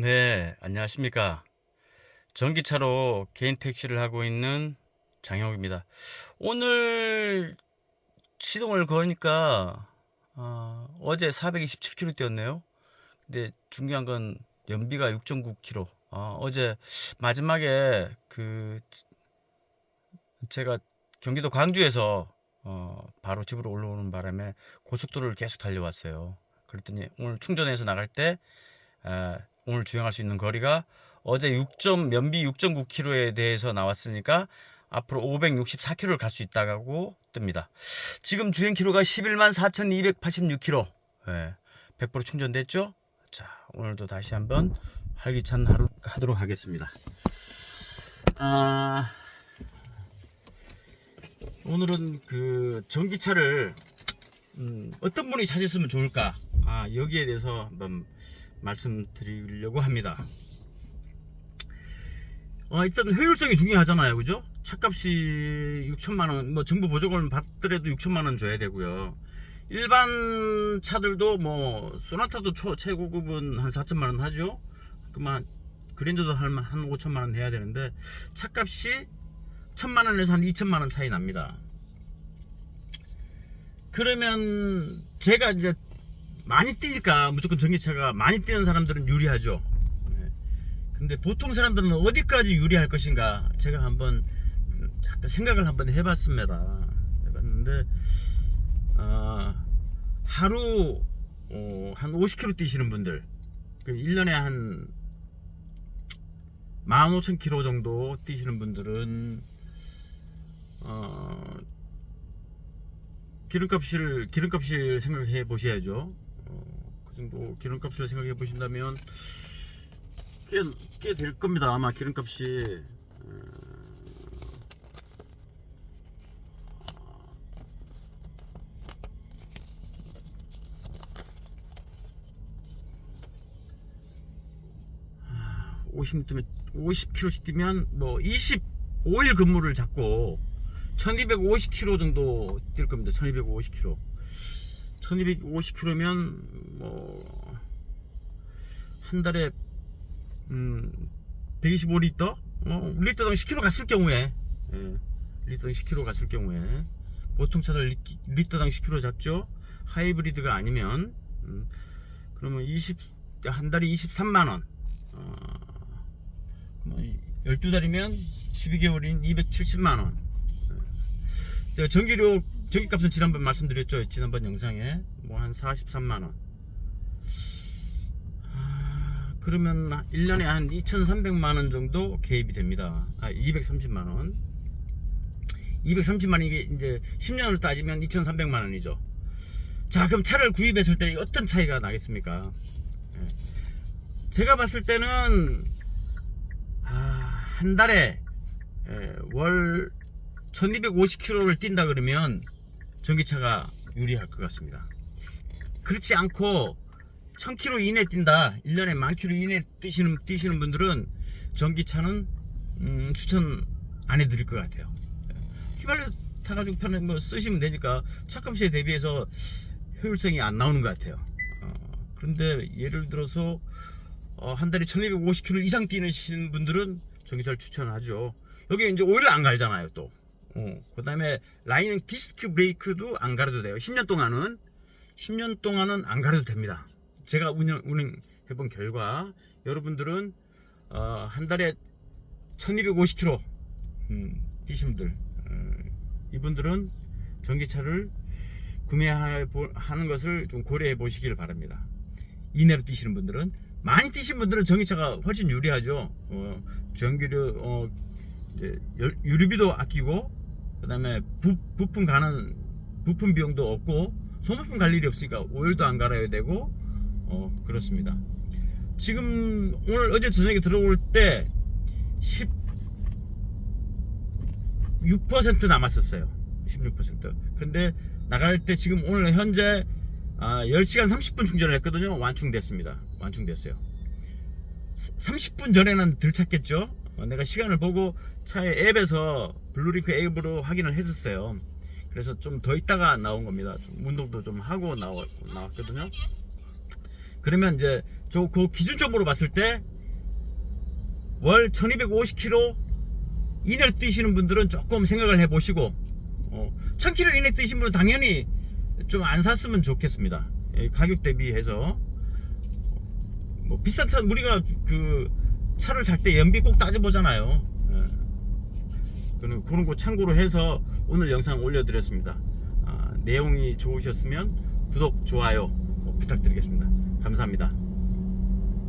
네, 안녕하십니까. 전기차로 개인 택시를 하고 있는 장형욱입니다. 오늘 시동을 거니까 어, 어제 427km 뛰었네요. 근데 중요한 건 연비가 6.9km. 어, 어제 마지막에 그 제가 경기도 광주에서 어, 바로 집으로 올라오는 바람에 고속도로를 계속 달려왔어요. 그랬더니 오늘 충전해서 나갈 때 에, 오늘 주행할 수 있는 거리가 어제 6. 연비 6.9km에 대해서 나왔으니까 앞으로 564km를 갈 수 있다고 뜹니다. 지금 주행 키로가 11만 4,286km. 예, 100% 충전됐죠? 자, 오늘도 다시 한번 활기찬 하루 하도록 하겠습니다. 아, 오늘은 그 전기차를 음, 어떤 분이 찾으시면 좋을까? 아, 여기에 대해서 한번 말씀드리려고 합니다. 어, 일단 효율성이 중요하잖아요. 그죠? 차값이 6천만 원, 뭐 정부 보조금을 받더라도 6천만 원 줘야 되고요. 일반 차들도 뭐 소나타도 초, 최고급은 한 4천만 원 하죠. 그만 그랜저도 한, 한 5천만 원 해야 되는데 차값이 천만 원에서 한 2천만 원 차이 납니다. 그러면 제가 이제 많이 뛰니까 무조건 전기차가 많이 뛰는 사람들은 유리하죠. 네. 근데 보통 사람들은 어디까지 유리할 것인가 제가 한번 잠깐 생각을 한번 해봤습니다. 해봤는데 어, 하루 어, 한 50km 뛰시는 분들 그 1년에 한 15,000km 정도 뛰시는 분들은 어, 기름값을 기름값을 생각해 보셔야죠. 정도 기름값을 생각해 보신다면 꽤 될 겁니다. 아마 기름값이 어, 아, 50 뛰면 50km씩 뛰면 뭐 25일 근무를 잡고 1250km 정도 뛸 겁니다. 1250km. 1250km면 뭐 한 달에 음 125리터 어, 리터당 10km 갔을 경우에 예, 리터당 10km 갔을 경우에 보통 차들 리, 리터당 10km 잡죠. 하이브리드가 아니면 음, 그러면 20 한 달에 23만 원. 어, 12달이면 12개월인 270만 원. 제가 전기료 전기값은 지난번 말씀드렸죠 지난번 영상에 뭐 한 43만 원. 아, 그러면 1년에 한 2,300만 원 정도 개입이 됩니다. 아 230만 원. 230만 원 이게 이제 10년을 따지면 2,300만 원이죠. 자 그럼 차를 구입했을 때 어떤 차이가 나겠습니까? 예. 제가 봤을 때는 아, 한 달에 예, 월 1250km를 뛴다 그러면 전기차가 유리할 것 같습니다. 그렇지 않고 1000km 이내 뛴다, 1년에 만 km 이내 뛰시는, 뛰시는 분들은 전기차는 음, 추천 안 해드릴 것 같아요. 휘발유 타가지고 편하게 뭐 쓰시면 되니까 차값에 대비해서 효율성이 안 나오는 것 같아요. 어, 그런데 예를 들어서 어, 한 달에 1250km 이상 뛰시는 분들은 전기차를 추천하죠. 여기 이제 오일을 안 갈잖아요, 또. 어, 그 다음에 라인 디스크 브레이크도 안 갈아도 돼요. 10년 동안은 10년 동안은 안 갈아도 됩니다. 제가 운영 운행해 본 결과 여러분들은 어, 한 달에 1250km 음, 뛰신 분들 어, 이분들은 전기차를 구매하는 것을 좀 고려해 보시길 바랍니다. 이내로 뛰시는 분들은 많이 뛰신 분들은 전기차가 훨씬 유리하죠. 어, 전기료 어, 유류비도 아끼고 그 다음에 부, 부품 가는 부품 비용도 없고 소모품 갈 일이 없으니까 오일도 안 갈아야 되고 어 그렇습니다. 지금 오늘 어제 저녁에 들어올 때 16% 남았었어요. 16%. 근데 나갈 때 지금 오늘 현재 아, 10시간 30분 충전을 했거든요. 완충됐습니다. 완충됐어요. 30분 전에는 들 찼겠죠. 어, 내가 시간을 보고 차의 앱에서 블루링크 앱으로 확인을 했었어요. 그래서 좀 더 있다가 나온 겁니다. 좀 운동도 좀 하고 나왔, 나왔거든요. 그러면 이제 저 그 기준점으로 봤을 때 월 1250km 이내로 뛰시는 분들은 조금 생각을 해보시고 어, 1000km 이내 뛰신 분은 당연히 좀 안 샀으면 좋겠습니다. 예, 가격 대비해서 뭐 비싼 차 우리가 그 차를 살 때 연비 꼭 따져보잖아요. 예. 그런 그런 거 참고로 해서 오늘 영상 올려드렸습니다. 아, 내용이 좋으셨으면 구독 좋아요 뭐 부탁드리겠습니다. 감사합니다.